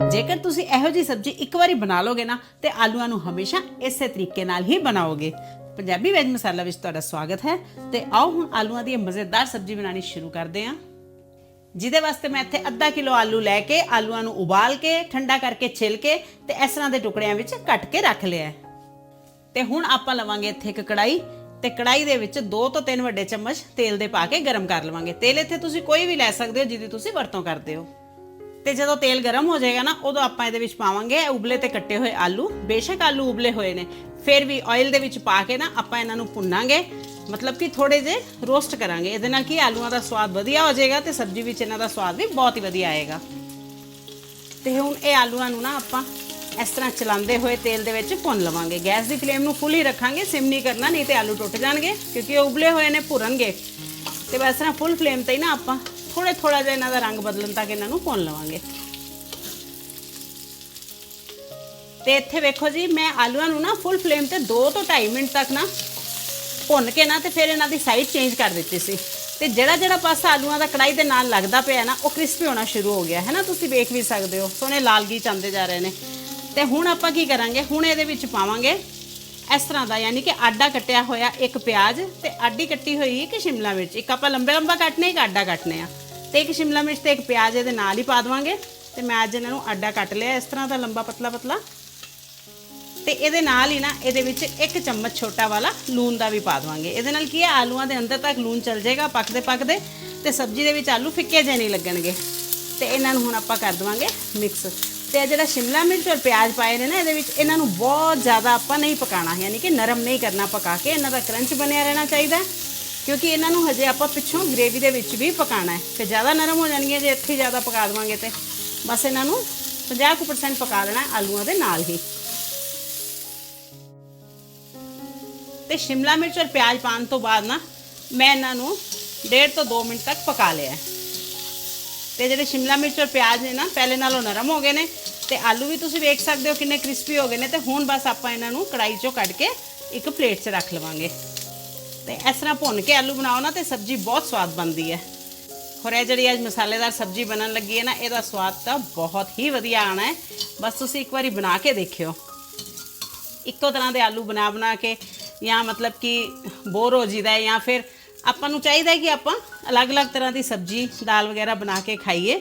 ਜੇਕਰ ਤੁਸੀਂ ਇਹੋ ਜੀ ਸਬਜ਼ੀ ਇੱਕ ਵਾਰੀ ਬਣਾ ਲੋਗੇ ਨਾ, ਤੇ ਆਲੂਆਂ ਨੂੰ ਹਮੇਸ਼ਾ ਇਸੇ ਤਰੀਕੇ ਨਾਲ ਹੀ ਬਣਾਓਗੇ। ਪੰਜਾਬੀ ਵੈਜ ਮਸਾਲਾ ਵਿੱਚ ਤੁਹਾਡਾ ਸਵਾਗਤ ਹੈ। ਤੇ ਆਓ ਹੁਣ ਆਲੂਆਂ ਦੀ ਮਜ਼ੇਦਾਰ ਸਬਜ਼ੀ ਬਣਾਉਣੀ ਸ਼ੁਰੂ ਕਰਦੇ ਹਾਂ। ਜਿਹਦੇ ਵਾਸਤੇ ਮੈਂ ਇੱਥੇ ਅੱਧਾ ਕਿਲੋ ਆਲੂ ਲੈ ਕੇ, ਆਲੂਆਂ ਨੂੰ ਉਬਾਲ ਕੇ, ਠੰਡਾ ਕਰਕੇ ਛਿਲ ਕੇ ਤੇ ਇਸ ਤਰ੍ਹਾਂ ਦੇ ਟੁਕੜਿਆਂ ਵਿੱਚ ਕੱਟ ਕੇ ਰੱਖ ਲਿਆ ਹੈ। ਤੇ ਹੁਣ ਆਪਾਂ ਲਵਾਂਗੇ ਇੱਥੇ ਇੱਕ ਕੜਾਈ ਤੇ ਕੜਾਈ ਦੇ ਵਿੱਚ 2 ਤੋਂ 3 ਵੱਡੇ ਚਮਚ ਤੇਲ ਦੇ ਪਾ ਕੇ ਗਰਮ ਕਰ ਲਵਾਂਗੇ। ਤੇਲ ਇੱਥੇ ਤੁਸੀਂ ਕੋਈ ਵੀ ਲੈ ਸਕਦੇ ਹੋ, ਜਿਹਦੀ ਤੁਸੀਂ ਵਰਤੋਂ ਕਰਦੇ ਹੋ। ਤੇ ਜਦੋਂ ਤੇਲ ਗਰਮ ਹੋ ਜਾਏਗਾ ਨਾ, ਉਦੋਂ ਆਪਾਂ ਇਹਦੇ ਵਿੱਚ ਪਾਵਾਂਗੇ ਇਹ ਉਬਲੇ ਤੇ ਕੱਟੇ ਹੋਏ ਆਲੂ। ਬੇਸ਼ੱਕ ਆਲੂ ਉਬਲੇ ਹੋਏ ਨੇ। ਫਿਰ ਵੀ ਆਇਲ ਦੇ ਵਿੱਚ ਪਾ ਕੇ ਨਾ ਆਪਾਂ ਇਹਨਾਂ ਨੂੰ ਭੁੰਨਾਂਗੇ। ਮਤਲਬ ਕਿ ਥੋੜੇ ਜੇ ਰੋਸਟ ਕਰਾਂਗੇ। ਇਹਦੇ ਨਾਲ ਕੀ ਆਲੂਆਂ ਦਾ ਸਵਾਦ ਵਧੀਆ ਹੋ ਜਾਏਗਾ ਤੇ ਸਬਜ਼ੀ ਵਿੱਚ ਇਹਨਾਂ ਦਾ ਸਵਾਦ ਵੀ ਬਹੁਤ ਹੀ ਵਧੀਆ ਆਏਗਾ। ਤੇ ਹੁਣ ਇਹ ਆਲੂਆਂ ਨੂੰ ਨਾ ਆਪਾਂ ਇਸ ਤਰ੍ਹਾਂ ਚਲਾਉਂਦੇ ਹੋਏ ਤੇਲ ਦੇ ਵਿੱਚ ਭੁੰਨ ਲਵਾਂਗੇ। ਗੈਸ ਦੀ ਫਲੇਮ ਨੂੰ ਫੁੱਲ ਹੀ ਰੱਖਾਂਗੇ। ਸਿਮ ਨਹੀਂ ਕਰਨਾ, ਨਹੀਂ ਤੇ ਆਲੂ ਟੁੱਟ ਜਾਣਗੇ, ਕਿਉਂਕਿ ਉਹ ਉਬਲੇ ਹੋਏ ਨੇ, ਭੁਰਨਗੇ। ਤੇ ਬਸ ਤਰ੍ਹਾਂ ਫੁੱਲ ਫਲੇਮ ਤੇ ਹੀ ਨਾ ਆਪਾਂ ਥੋੜਾ ਥੋੜਾ ਜਿਹਾ ਇਹਨਾਂ ਦਾ ਰੰਗ ਬਦਲਣ ਤੱਕ ਇਹਨਾਂ ਨੂੰ ਭੁੰਨ ਲਵਾਂਗੇ ਤੇ ਇੱਥੇ ਵੇਖੋ ਜੀ ਮੈਂ ਆਲੂਆਂ ਨੂੰ ਨਾ ਫੁੱਲ ਫਲੇਮ ਤੇ 2 ਤੋਂ 2.5 ਮਿੰਟ ਤੱਕ ਨਾ ਭੁੰਨ ਕੇ ਨਾ ਤੇ ਫਿਰ ਇਹਨਾਂ ਦੀ ਸਾਈਡ ਚੇਂਜ ਕਰ ਦਿੱਤੀ ਸੀ ਤੇ ਜਿਹੜਾ ਜਿਹੜਾ ਪਾਸਾ ਆਲੂਆਂ ਦਾ ਕੜਾਈ ਦੇ ਨਾਲ ਲੱਗਦਾ ਪਿਆ ਨਾ ਉਹ ਕ੍ਰਿਸਪੀ ਹੋਣਾ ਸ਼ੁਰੂ ਹੋ ਗਿਆ ਹੈ ਨਾ ਤੁਸੀਂ ਵੇਖ ਵੀ ਸਕਦੇ ਹੋ ਸੋਹਣੇ ਲਾਲ ਗੀ ਚੰਦੇ ਜਾ ਰਹੇ ਨੇ ਤੇ ਹੁਣ ਆਪਾਂ ਕੀ ਕਰਾਂਗੇ ਹੁਣ ਇਹਦੇ ਵਿੱਚ ਪਾਵਾਂਗੇ ਇਸ ਤਰ੍ਹਾਂ ਦਾ ਯਾਨੀ ਕਿ ਆਡਾ ਕੱਟਿਆ ਹੋਇਆ ਇੱਕ ਪਿਆਜ਼ ਤੇ ਆਡੀ ਕੱਟੀ ਹੋਈ ਇੱਕ ਸ਼ਿਮਲਾ ਮਿਰਚ ਇੱਕ ਆਪਾਂ ਲੰਬੇ ਲੰਬਾ ਕੱਟਨੇ ਇੱਕ ਆਡਾ ਕੱਟਨੇ ਆ ਤੇ ਇੱਕ ਸ਼ਿਮਲਾ ਮਿਰਚ ਤੇ ਇੱਕ ਪਿਆਜ਼ ਇਹਦੇ ਨਾਲ ਹੀ ਪਾ ਦਵਾਂਗੇ। ਤੇ ਮੈਂ ਅੱਜ ਇਹਨਾਂ ਨੂੰ ਆਡਾ ਕੱਟ ਲਿਆ ਇਸ ਤਰ੍ਹਾਂ ਦਾ ਲੰਬਾ ਪਤਲਾ ਪਤਲਾ। ਤੇ ਇਹਦੇ ਨਾਲ ਹੀ ਨਾ ਇਹਦੇ ਵਿੱਚ ਇੱਕ ਚਮਚ ਛੋਟਾ ਵਾਲਾ ਲੂਣ ਦਾ ਵੀ ਪਾ ਦਵਾਂਗੇ। ਇਹਦੇ ਨਾਲ ਕੀ ਹੈ, ਆਲੂਆਂ ਦੇ ਅੰਦਰ ਤੱਕ ਲੂਣ ਚਲ ਜਾਏਗਾ ਪੱਕਦੇ ਪੱਕਦੇ ਤੇ ਸਬਜ਼ੀ ਦੇ ਵਿੱਚ ਆਲੂ ਫਿੱਕੇ ਜਿਹੇ ਨਹੀਂ ਲੱਗਣਗੇ। ਤੇ ਇਹਨਾਂ ਨੂੰ ਹੁਣ ਆਪਾਂ ਕਰ ਦਵਾਂਗੇ ਮਿਕਸ। ਤੇ ਇਹ ਜਿਹੜਾ ਸ਼ਿਮਲਾ ਮਿਰਚ ਔਰ ਪਿਆਜ਼ ਪਾਏ ਨੇ ਨਾ ਇਹਦੇ ਵਿੱਚ ਇਹਨਾਂ ਨੂੰ ਬਹੁਤ ਜ਼ਿਆਦਾ ਆਪਾਂ ਨਹੀਂ ਪਕਾਣਾ ਯਾਨੀ ਕਿ ਨਰਮ ਨਹੀਂ ਕਰਨਾ, ਪਕਾ ਕੇ ਇਹਨਾਂ ਦਾ ਕਰੰਚ ਬਣਿਆ ਰਹਿਣਾ ਚਾਹੀਦਾ। ਕਿਉਂਕਿ ਇਹਨਾਂ ਨੂੰ ਹਜੇ ਆਪਾਂ ਪਿੱਛੋਂ ਗ੍ਰੇਵੀ ਦੇ ਵਿੱਚ ਵੀ ਪਕਾਣਾ ਹੈ। ਤੇ ਜ਼ਿਆਦਾ ਨਰਮ ਹੋ ਜਾਣਗੇ ਜੇ ਇੱਥੇ ਹੀ ਜ਼ਿਆਦਾ ਪਕਾ ਦਵਾਂਗੇ ਤੇ। ਬਸ ਇਹਨਾਂ ਨੂੰ 50% ਪਕਾ ਲੈਣਾ ਆਲੂਆਂ ਦੇ ਨਾਲ ਹੀ। ਤੇ ਸ਼ਿਮਲਾ ਮਿਰਚ ਔਰ ਪਿਆਜ਼ ਪਾਣ ਤੋਂ ਬਾਅਦ ਨਾ, ਮੈਂ ਇਹਨਾਂ ਨੂੰ 1.5 ਤੋਂ 2 ਮਿੰਟ ਤੱਕ ਪਕਾ ਲਿਆ ਤੇ ਜਿਹੜੇ ਸ਼ਿਮਲਾ ਮਿਰਚ ਔਰ ਪਿਆਜ਼ ਨੇ ਨਾ, ਪਹਿਲੇ ਨਾਲੋਂ ਨਰਮ ਹੋ ਗਏ ਨੇ ਤੇ ਆਲੂ ਵੀ ਤੁਸੀਂ ਵੇਖ ਸਕਦੇ ਹੋ ਕਿੰਨੇ ਕ੍ਰਿਸਪੀ ਹੋ ਗਏ ਨੇ ਤੇ ਹੁਣ ਬਸ ਆਪਾਂ ਇਹਨਾਂ ਨੂੰ ਕੜਾਈ 'ਚੋਂ ਕੱਢ ਕੇ ਇੱਕ ਪਲੇਟ 'ਚ ਰੱਖ ਲਵਾਂਗੇ। ਤੇ ਇਸ ਤਰ੍ਹਾਂ ਭੁੰਨ ਕੇ ਆਲੂ ਬਣਾਓ ਨਾ ਤੇ ਸਬਜ਼ੀ ਬਹੁਤ ਸਵਾਦ ਬਣਦੀ ਹੈ। ਹੋਰ ਇਹ ਜਿਹੜੀ ਅੱਜ ਮਸਾਲੇਦਾਰ ਸਬਜ਼ੀ ਬਣਨ ਲੱਗੀ ਹੈ ਨਾ, ਇਹਦਾ ਸਵਾਦ ਤਾਂ ਬਹੁਤ ਹੀ ਵਧੀਆ ਆਣਾ ਹੈ। ਬਸ ਤੁਸੀਂ ਇੱਕ ਵਾਰੀ ਬਣਾ ਕੇ ਦੇਖਿਓ। ਇੱਕੋ ਤਰ੍ਹਾਂ ਦੇ ਆਲੂ ਬਣਾ ਬਣਾ ਕੇ ਜਾਂ ਮਤਲਬ ਕਿ ਬੋਰ ਹੋ ਜੀਦਾ ਹੈ ਜਾਂ ਫਿਰ ਆਪਾਂ ਨੂੰ ਚਾਹੀਦਾ ਹੈ ਕਿ ਆਪਾਂ ਅਲੱਗ-ਅਲੱਗ ਤਰ੍ਹਾਂ ਦੀ ਸਬਜ਼ੀ, ਦਾਲ ਵਗੈਰਾ ਬਣਾ ਕੇ ਖਾਈਏ।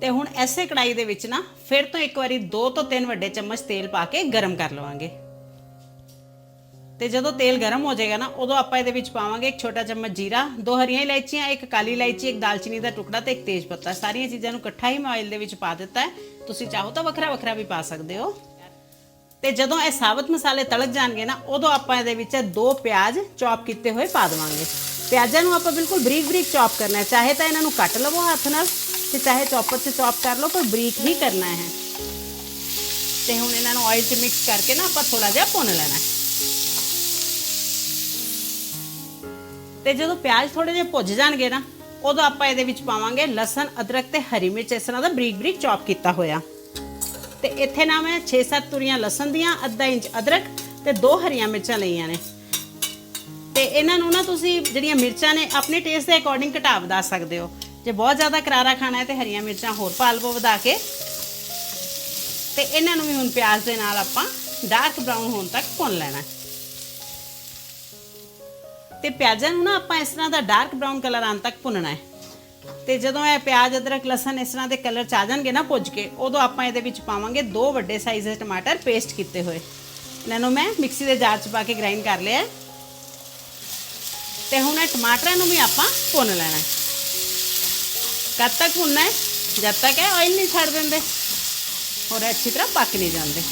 ਤੇ ਹੁਣ ਐਸੇ ਕੜਾਈ ਦੇ ਵਿੱਚ ਨਾ ਫਿਰ ਤੋਂ ਇੱਕ ਵਾਰੀ 2 ਤੋਂ 3 ਵੱਡੇ ਚਮਚ ਤੇਲ ਪਾ ਕੇ ਗਰਮ ਕਰ ਲਵਾਂਗੇ। ਤੇ ਜਦੋਂ ਤੇਲ ਗਰਮ ਹੋ ਜਾਏਗਾ ਨਾ, ਉਦੋਂ ਆਪਾਂ ਇਹਦੇ ਵਿੱਚ ਪਾਵਾਂਗੇ ਇੱਕ ਛੋਟਾ ਚਮਚ ਜੀਰਾ, ਦੋ ਹਰੀਆਂ ਇਲਾਇਚੀਆਂ, ਇੱਕ ਕਾਲੀ ਇਲਾਇਚੀ, ਇੱਕ ਦਾਲਚੀਨੀ ਦਾ ਟੁਕੜਾ ਤੇ ਇੱਕ ਤੇਜ ਪੱਤਾ। ਸਾਰੀਆਂ ਚੀਜ਼ਾਂ ਨੂੰ ਇਕੱਠਾ ਹੀ ਮੈਂ ਆਇਲ ਦੇ ਵਿੱਚ ਪਾ ਦਿੱਤਾ ਹੈ। ਤੁਸੀਂ ਚਾਹੋ ਤਾਂ ਵੱਖਰਾ ਵੱਖਰਾ ਵੀ ਪਾ ਸਕਦੇ ਹੋ। ਤੇ ਜਦੋਂ ਇਹ ਸਾਬਤ ਮਸਾਲੇ ਤੜਕ ਜਾਣਗੇ ਨਾ, ਉਦੋਂ ਆਪਾਂ ਇਹਦੇ ਵਿੱਚ ਦੋ ਪਿਆਜ਼ ਚੌਪ ਕੀਤੇ ਹੋਏ ਪਾ ਦੇਵਾਂਗੇ। ਪਿਆਜ਼ਾਂ ਨੂੰ ਆਪਾਂ ਬਿਲਕੁਲ ਬਰੀਕ ਬਰੀਕ ਚੌਪ ਕਰਨਾ ਹੈ। ਚਾਹੇ ਤਾਂ ਇਹਨਾਂ ਨੂੰ ਕੱਟ ਲਵੋ ਹੱਥ ਨਾਲ ਤੇ ਚਾਹੇ ਚੌਪਰ 'ਚ ਚੌਪ ਕਰ ਲਓ, ਪਰ ਬਰੀਕ ਹੀ ਕਰਨਾ ਹੈ। ਤੇ ਹੁਣ ਇਹਨਾਂ ਨੂੰ ਆਇਲ 'ਚ ਮਿਕਸ ਕਰਕੇ ਨਾ ਆਪਾਂ ਥੋੜਾ ਜਿਹਾ ਭੁੰਨ ਲੈਣਾ ਹੈ। ਤੇ ਜਦੋਂ ਪਿਆਜ਼ ਥੋੜੇ ਜਿਹੇ ਭੁੱਜ ਜਾਣਗੇ ਨਾ, ਉਦੋਂ ਆਪਾਂ ਇਹਦੇ ਵਿੱਚ ਪਾਵਾਂਗੇ ਲਸਣ, ਅਦਰਕ ਤੇ ਹਰੀ ਮਿਰਚ, ਇਸ ਤਰ੍ਹਾਂ ਦਾ ਬਰੀਕ ਬਰੀਕ ਚੌਪ ਕੀਤਾ ਹੋਇਆ। ਤੇ ਇੱਥੇ ਨਾ ਮੈਂ 6-7 ਤੁਰੀਆਂ ਲਸਣ ਦੀਆਂ, ਅੱਧਾ ਇੰਚ ਅਦਰਕ ਤੇ ਦੋ ਹਰੀਆਂ ਮਿਰਚਾਂ ਲਈਆਂ ਨੇ। ਤੇ ਇਹਨਾਂ ਨੂੰ ਨਾ ਤੁਸੀਂ ਜਿਹੜੀਆਂ ਮਿਰਚਾਂ ਨੇ, ਆਪਣੇ ਟੇਸਟ ਦੇ ਅਕੋਰਡਿੰਗ ਘਟਾ ਵਧਾ ਸਕਦੇ ਹੋ। ਜੇ ਬਹੁਤ ਜ਼ਿਆਦਾ ਕਰਾਰਾ ਖਾਣਾ ਹੈ ਤੇ ਹਰੀਆਂ ਮਿਰਚਾਂ ਹੋਰ ਪਾ ਲਵੋ ਵਧਾ ਕੇ। ਤੇ ਇਹਨਾਂ ਨੂੰ ਵੀ ਹੁਣ ਪਿਆਜ਼ ਦੇ ਨਾਲ ਆਪਾਂ ਡਾਰਕ ਬ੍ਰਾਊਨ ਹੋਣ ਤੱਕ ਭੁੰਨ ਲੈਣਾ ਤੇ ਪਿਆਜ਼ਾਂ ਨੂੰ ਨਾ ਆਪਾਂ ਇਸ ਤਰ੍ਹਾਂ ਦਾ ਡਾਰਕ ਬ੍ਰਾਊਨ ਕਲਰ ਆਉਣ ਤੱਕ ਭੁੰਨਣਾ ਹੈ। ਤੇ ਜਦੋਂ ਇਹ ਪਿਆਜ਼, ਅਦਰਕ, ਲਸਣ ਇਸ ਤਰ੍ਹਾਂ ਦੇ ਕਲਰ ਚ ਆ ਜਾਣਗੇ ਨਾ ਭੁੱਜ ਕੇ, ਉਦੋਂ ਆਪਾਂ ਇਹਦੇ ਵਿੱਚ ਪਾਵਾਂਗੇ ਦੋ ਵੱਡੇ ਸਾਈਜ਼ ਦੇ ਟਮਾਟਰ ਪੇਸਟ ਕੀਤੇ ਹੋਏ। ਇਹਨਾਂ ਨੂੰ ਮੈਂ ਮਿਕਸੀ ਦੇ ਜਾਰ ਚ ਪਾ ਕੇ ਗ੍ਰਾਈਂਡ ਕਰ ਲਿਆ ਹੈ। ਤੇ ਹੁਣ ਇਹ ਟਮਾਟਰਾਂ ਨੂੰ ਵੀ ਆਪਾਂ ਭੁੰਨ ਲੈਣਾ ਹੈ। ਕਦ ਤੱਕ ਭੁੰਨਣਾ ਹੈ? ਜਦ ਤੱਕ ਇਹ ਆਇਲ ਨਹੀਂ ਛੱਡ ਦਿੰਦੇ। ਹੋਰ ਅੱਛੀ ਤਰ੍ਹਾਂ ਪੱਕ ਨਹੀਂ ਜਾਂਦੇ।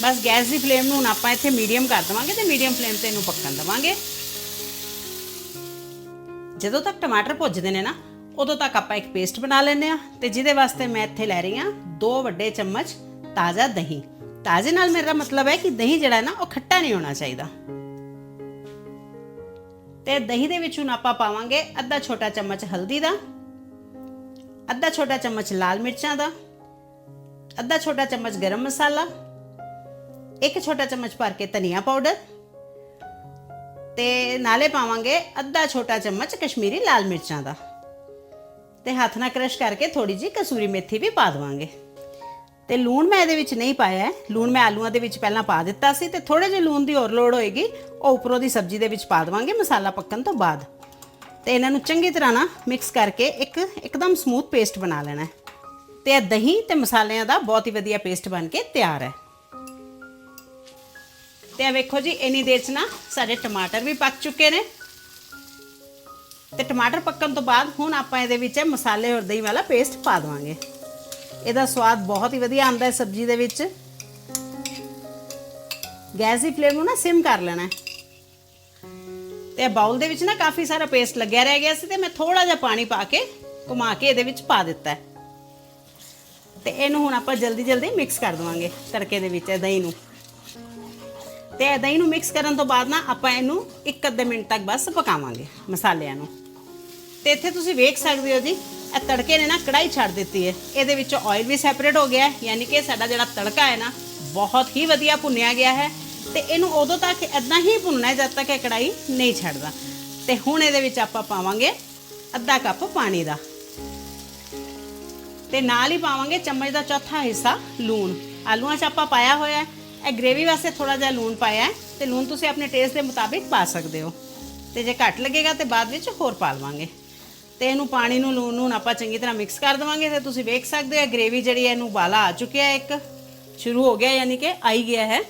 ਬਸ ਗੈਸ ਦੀ ਫਲੇਮ ਨੂੰ ਹੁਣ ਆਪਾਂ ਇੱਥੇ ਮੀਡੀਅਮ ਕਰ ਦਵਾਂਗੇ ਤੇ ਮੀਡੀਅਮ ਫਲੇਮ ਤੇ ਇਹਨੂੰ ਪੱਕਣ ਦਵਾਂਗੇ। ਜਦੋਂ ਤੱਕ ਟਮਾਟਰ ਭੁੱਜਦੇ ਨੇ ਨਾ, ਉਦੋਂ ਤੱਕ ਆਪਾਂ ਇੱਕ ਪੇਸਟ ਬਣਾ ਲੈਂਦੇ ਆ ਤੇ ਜਿਹਦੇ ਵਾਸਤੇ ਮੈਂ ਇੱਥੇ ਲੈ ਰਹੀ ਆ ਦੋ ਵੱਡੇ ਚਮਚ ਤਾਜ਼ਾ ਦਹੀਂ। ਤਾਜ਼ੇ ਨਾਲ ਮੇਰਾ ਮਤਲਬ ਹੈ ਕਿ ਦਹੀਂ ਜਿਹੜਾ ਨਾ, ਉਹ ਖੱਟਾ ਨਹੀਂ ਹੋਣਾ ਚਾਹੀਦਾ। ਤੇ ਦਹੀਂ ਦੇ ਵਿੱਚ ਹੁਣ ਆਪਾਂ ਪਾਵਾਂਗੇ ਅੱਧਾ ਛੋਟਾ ਚਮਚ ਹਲਦੀ ਦਾ, ਅੱਧਾ ਛੋਟਾ ਚਮਚ ਲਾਲ ਮਿਰਚਾਂ ਦਾ, ਅੱਧਾ ਛੋਟਾ ਚਮਚ ਗਰਮ ਮਸਾਲਾ ਇੱਕ ਛੋਟਾ ਚਮਚ ਭਰ ਕੇ ਧਨੀਆ ਪਾਊਡਰ ਤੇ ਨਾਲੇ ਪਾਵਾਂਗੇ ਅੱਧਾ ਛੋਟਾ ਚਮਚ ਕਸ਼ਮੀਰੀ ਲਾਲ ਮਿਰਚਾਂ ਦਾ। ਤੇ ਹੱਥ ਨਾਲ ਕ੍ਰਸ਼ ਕਰਕੇ ਥੋੜੀ ਜਿਹੀ ਕਸੂਰੀ ਮੇਥੀ ਵੀ ਪਾ ਦਵਾਂਗੇ। ਤੇ ਲੂਣ ਮੈਂ ਇਹਦੇ ਵਿੱਚ ਨਹੀਂ ਪਾਇਆ ਲੂਣ ਮੈਂ ਆਲੂਆਂ ਦੇ ਵਿੱਚ ਪਹਿਲਾਂ ਪਾ ਦਿੱਤਾ ਸੀ ਤੇ ਥੋੜੇ ਜਿਹੇ ਲੂਣ ਦੀ ਹੋਰ ਲੋੜ ਹੋਏਗੀ, ਉਹ ਉੱਪਰੋਂ ਦੀ ਸਬਜ਼ੀ ਦੇ ਵਿੱਚ ਪਾ ਦਵਾਂਗੇ ਮਸਾਲਾ ਪੱਕਣ ਤੋਂ ਬਾਅਦ। ਤੇ ਇਹਨਾਂ ਨੂੰ ਚੰਗੀ ਤਰ੍ਹਾਂ ਨਾ ਮਿਕਸ ਕਰਕੇ ਇੱਕ ਇੱਕਦਮ ਸਮੂਥ ਪੇਸਟ ਬਣਾ ਲੈਣਾ ਹੈ। ਤੇ ਇਹ ਦਹੀਂ ਤੇ ਮਸਾਲਿਆਂ ਦਾ ਬਹੁਤ ਹੀ ਵਧੀਆ ਪੇਸਟ ਬਣ ਕੇ ਤਿਆਰ ਹੈ। ਤੇ ਇਹ ਵੇਖੋ ਜੀ, ਇਨੀ ਦੇਰ ਚ ਨਾ ਸਾਡੇ ਟਮਾਟਰ ਵੀ ਪੱਕ ਚੁੱਕੇ ਨੇ। ਤੇ ਟਮਾਟਰ ਪੱਕਣ ਤੋਂ ਬਾਅਦ ਹੁਣ ਆਪਾਂ ਇਹਦੇ ਵਿੱਚ ਮਸਾਲੇ ਔਰ ਦਹੀਂ ਵਾਲਾ ਪੇਸਟ ਪਾ ਦਵਾਂਗੇ। ਇਹਦਾ ਸਵਾਦ ਬਹੁਤ ਹੀ ਵਧੀਆ ਆਉਂਦਾ ਹੈ ਸਬਜ਼ੀ ਦੇ ਵਿੱਚ। ਗੈਸ ਦੀ ਫਲੇਮ ਨੂੰ ਨਾ ਸਿਮ ਕਰ ਲੈਣਾ ਹੈ। ਤੇ ਇਹ ਬਾਉਲ ਦੇ ਵਿੱਚ ਨਾ ਕਾਫੀ ਸਾਰਾ ਪੇਸਟ ਲੱਗਿਆ ਰਹਿ ਗਿਆ ਸੀ ਤੇ ਮੈਂ ਥੋੜਾ ਜਿਹਾ ਪਾਣੀ ਪਾ ਕੇ ਘੁਮਾ ਕੇ ਇਹਦੇ ਵਿੱਚ ਪਾ ਦਿੱਤਾ ਹੈ। ਤੇ ਇਹਨੂੰ ਹੁਣ ਆਪਾਂ ਜਲਦੀ ਜਲਦੀ ਮਿਕਸ ਕਰ ਦਵਾਂਗੇ ਤੜਕੇ ਦੇ ਵਿੱਚ ਦਹੀਂ ਨੂੰ। ਤੇ ਦਹੀਂ ਨੂੰ ਮਿਕਸ ਕਰਨ ਤੋਂ ਬਾਅਦ ਨਾ ਆਪਾਂ ਇਹਨੂੰ ਇੱਕ ਅੱਧੇ ਮਿੰਟ ਤੱਕ ਬਸ ਪਕਾਵਾਂਗੇ ਮਸਾਲਿਆਂ ਨੂੰ। ਤੇ ਇੱਥੇ ਤੁਸੀਂ ਵੇਖ ਸਕਦੇ ਹੋ ਜੀ, ਇਹ ਤੜਕੇ ਨੇ ਨਾ ਕੜਾਈ ਛੱਡ ਦਿੱਤੀ ਹੈ। ਇਹਦੇ ਵਿੱਚੋਂ ਆਇਲ ਵੀ ਸੈਪਰੇਟ ਹੋ ਗਿਆ ਹੈ, ਯਾਨੀ ਕਿ ਸਾਡਾ ਜਿਹੜਾ ਤੜਕਾ ਹੈ ਨਾ, ਬਹੁਤ ਹੀ ਵਧੀਆ ਭੁੰਨਿਆ ਗਿਆ ਹੈ। ਤੇ ਇਹਨੂੰ ਉਦੋਂ ਤੱਕ ਇਦਾਂ ਹੀ ਭੁੰਨਣਾ ਹੈ ਜਦ ਤੱਕ ਇਹ ਕੜਾਈ ਨਹੀਂ ਛੱਡਦਾ। ਤੇ ਹੁਣ ਇਹਦੇ ਵਿੱਚ ਆਪਾਂ ਪਾਵਾਂਗੇ ਅੱਧਾ ਕੱਪ ਪਾਣੀ ਦਾ। ਤੇ ਨਾਲ ਹੀ ਪਾਵਾਂਗੇ ਚਮਚ ਦਾ ਚੌਥਾ ਹਿੱਸਾ ਲੂਣ। ਆਲੂਆਂ 'ਚ ਆਪਾਂ ਪਾਇਆ ਹੋਇਆ ਹੈ। ਇਹ ਗ੍ਰੇਵੀ ਵਾਸਤੇ ਥੋੜਾ ਜਿਹਾ ਲੂਣ ਪਾਇਆ ਹੈ ਤੇ ਲੂਣ ਤੁਸੀਂ ਆਪਣੇ ਟੇਸਟ ਦੇ ਮੁਤਾਬਿਕ ਪਾ ਸਕਦੇ ਹੋ। ਤੇ ਜੇ ਘੱਟ ਲੱਗੇਗਾ ਤੇ ਬਾਅਦ ਵਿੱਚ ਹੋਰ ਪਾ ਲਵਾਂਗੇ। ਤੇ ਇਹਨੂੰ ਪਾਣੀ ਨੂੰ ਲੂਣ ਨੂੰ ਆਪਾਂ ਚੰਗੀ ਤਰ੍ਹਾਂ ਮਿਕਸ ਕਰ ਦੇਵਾਂਗੇ ਤੇ ਤੁਸੀਂ ਵੇਖ ਸਕਦੇ ਹੋ ਗ੍ਰੇਵੀ ਜਿਹੜੀ ਹੈ ਇਹਨੂੰ ਉਬਾਲਾ ਆ ਚੁੱਕਿਆ ਹੈ ਇੱਕ। ਸ਼ੁਰੂ ਹੋ ਗਿਆ ਯਾਨੀ ਕਿ ਆਈ ਗਿਆ ਹੈ।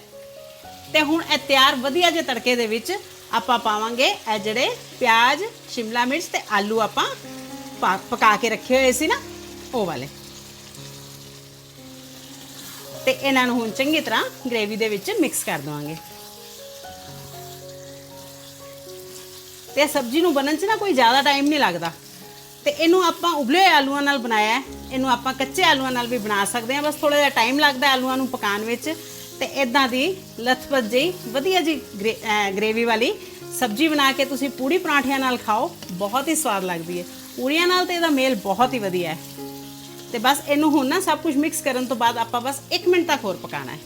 ਤੇ ਹੁਣ ਇਹ ਤਿਆਰ ਵਧੀਆ ਜੇ ਤੜਕੇ ਦੇ ਵਿੱਚ ਆਪਾਂ ਪਾਵਾਂਗੇ ਇਹ ਜਿਹੜੇ ਪਿਆਜ਼, ਸ਼ਿਮਲਾ ਮਿਰਚ ਤੇ ਆਲੂ ਆਪਾਂ ਪਾ- ਪਕਾ ਕੇ ਰੱਖੇ ਹੋਏ ਸੀ ਨਾ, ਉਹ ਵਾਲੇ। ਤੇ ਇਹਨਾਂ ਨੂੰ ਹੁਣ ਚੰਗੀ ਤਰ੍ਹਾਂ ਗ੍ਰੇਵੀ ਦੇ ਵਿੱਚ ਮਿਕਸ ਕਰ ਦਵਾਂਗੇ। ਤੇ ਇਹ ਸਬਜ਼ੀ ਨੂੰ ਬਣਨ 'ਚ ਨਾ ਕੋਈ ਜ਼ਿਆਦਾ ਟਾਈਮ ਨਹੀਂ ਲੱਗਦਾ। ਤੇ ਇਹਨੂੰ ਆਪਾਂ ਉਬਲੇ ਆਲੂਆਂ ਨਾਲ ਬਣਾਇਆ ਹੈ। ਇਹਨੂੰ ਆਪਾਂ ਕੱਚੇ ਆਲੂਆਂ ਨਾਲ ਵੀ ਬਣਾ ਸਕਦੇ ਹਾਂ। ਬਸ ਥੋੜਾ ਜਿਹਾ ਟਾਈਮ ਲੱਗਦਾ ਆਲੂਆਂ ਨੂੰ ਪਕਾਉਣ ਵਿੱਚ। ਤੇ ਇਦਾਂ ਦੀ ਲਥਪਥ ਜਿਹੀ ਵਧੀਆ ਜੀ ਗ੍ਰੇਵੀ ਵਾਲੀ ਸਬਜ਼ੀ ਬਣਾ ਕੇ ਤੁਸੀਂ ਪੂੜੀ ਪਰਾਂਠਿਆਂ ਨਾਲ ਖਾਓ। ਬਹੁਤ ਹੀ ਸਵਾਦ ਲੱਗਦੀ ਹੈ। ਪੂੜੀਆਂ ਨਾਲ ਤੇ ਇਹਦਾ ਮੇਲ ਬਹੁਤ ਹੀ ਵਧੀਆ ਹੈ। ਤੇ ਬਸ ਇਹਨੂੰ ਹੁਣ ਨਾ ਸਭ ਕੁਝ ਮਿਕਸ ਕਰਨ ਤੋਂ ਬਾਅਦ ਆਪਾਂ ਬਸ 1 ਮਿੰਟ ਤੱਕ ਹੋਰ ਪਕਾਣਾ ਹੈ।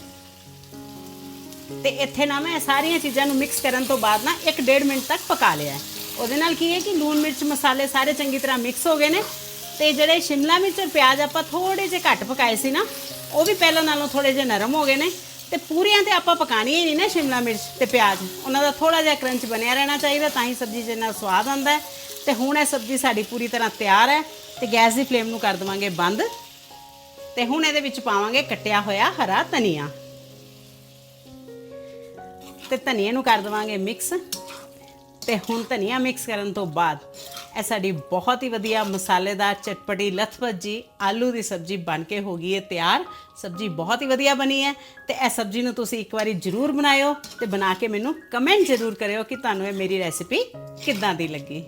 ਤੇ ਇੱਥੇ ਨਾ ਮੈਂ ਇਹ ਸਾਰੀਆਂ ਚੀਜ਼ਾਂ ਨੂੰ ਮਿਕਸ ਕਰਨ ਤੋਂ ਬਾਅਦ ਨਾ 1.5 ਮਿੰਟ ਤੱਕ ਪਕਾ ਲਿਆ ਉਹਦੇ ਨਾਲ ਕੀ ਹੈ ਕਿ ਲੂਣ ਮਿਰਚ ਮਸਾਲੇ ਸਾਰੇ ਚੰਗੀ ਤਰ੍ਹਾਂ ਮਿਕਸ ਹੋ ਗਏ ਨੇ ਤੇ ਜਿਹੜੇ ਸ਼ਿਮਲਾ ਮਿਰਚ ਔਰ ਪਿਆਜ਼ ਆਪਾਂ ਥੋੜੇ ਜਿਹੇ ਘੱਟ ਪਕਾਏ ਸੀ ਨਾ, ਉਹ ਵੀ ਪਹਿਲਾਂ ਨਾਲੋਂ ਥੋੜੇ ਜਿਹੇ ਨਰਮ ਹੋ ਗਏ ਨੇ ਤੇ ਪੂਰੀਆਂ ਤੇ ਆਪਾਂ ਪਕਾਣੀ ਹੀ ਨਹੀਂ ਨਾ ਸ਼ਿਮਲਾ ਮਿਰਚ ਤੇ ਪਿਆਜ਼। ਉਹਨਾਂ ਦਾ ਥੋੜਾ ਜਿਹਾ ਕਰੰਚ ਬਣਿਆ ਰਹਿਣਾ ਚਾਹੀਦਾ ਤਾਂ ਹੀ ਸਬਜ਼ੀ 'ਚ ਨਾਲ ਸਵਾਦ ਆਉਂਦਾ ਹੈ। ਤੇ ਹੁਣ ਇਹ ਸਬਜ਼ੀ ਸਾਡੀ ਪੂਰੀ ਤਰ੍ਹਾਂ ਤਿਆਰ ਹੈ ਤੇ ਗੈਸ ਦੀ ਫਲੇਮ ਨੂੰ ਕਰ ਦਵਾਂਗੇ ਬੰਦ ਤੇ ਹੁਣ ਇਹਦੇ ਵਿੱਚ ਪਾਵਾਂਗੇ ਕੱਟਿਆ ਹੋਇਆ ਹਰਾ ਧਨੀਆ। ਤੇ ਧਨੀਏ ਨੂੰ ਕਰ ਦਵਾਂਗੇ ਮਿਕਸ। ਤੇ ਹੁਣ ਧਨੀਆ ਮਿਕਸ ਕਰਨ ਤੋਂ ਬਾਅਦ ਇਹ ਸਾਡੀ ਬਹੁਤ ਹੀ ਵਧੀਆ ਮਸਾਲੇਦਾਰ ਚਟਪਟੀ ਲਥਪਥ ਜੀ ਆਲੂ ਦੀ ਸਬਜ਼ੀ ਬਣ ਕੇ ਹੋ ਗਈ ਹੈ ਤਿਆਰ। ਸਬਜ਼ੀ ਬਹੁਤ ਹੀ ਵਧੀਆ ਬਣੀ ਹੈ ਤੇ ਇਹ ਸਬਜ਼ੀ ਨੂੰ ਤੁਸੀਂ ਇੱਕ ਵਾਰੀ ਜ਼ਰੂਰ ਬਣਾਇਓ ਤੇ ਬਣਾ ਕੇ ਮੈਨੂੰ ਕਮੈਂਟ ਜ਼ਰੂਰ ਕਰਿਓ ਕਿ ਤੁਹਾਨੂੰ ਇਹ ਮੇਰੀ ਰੈਸਿਪੀ ਕਿੱਦਾਂ ਦੀ ਲੱਗੀ।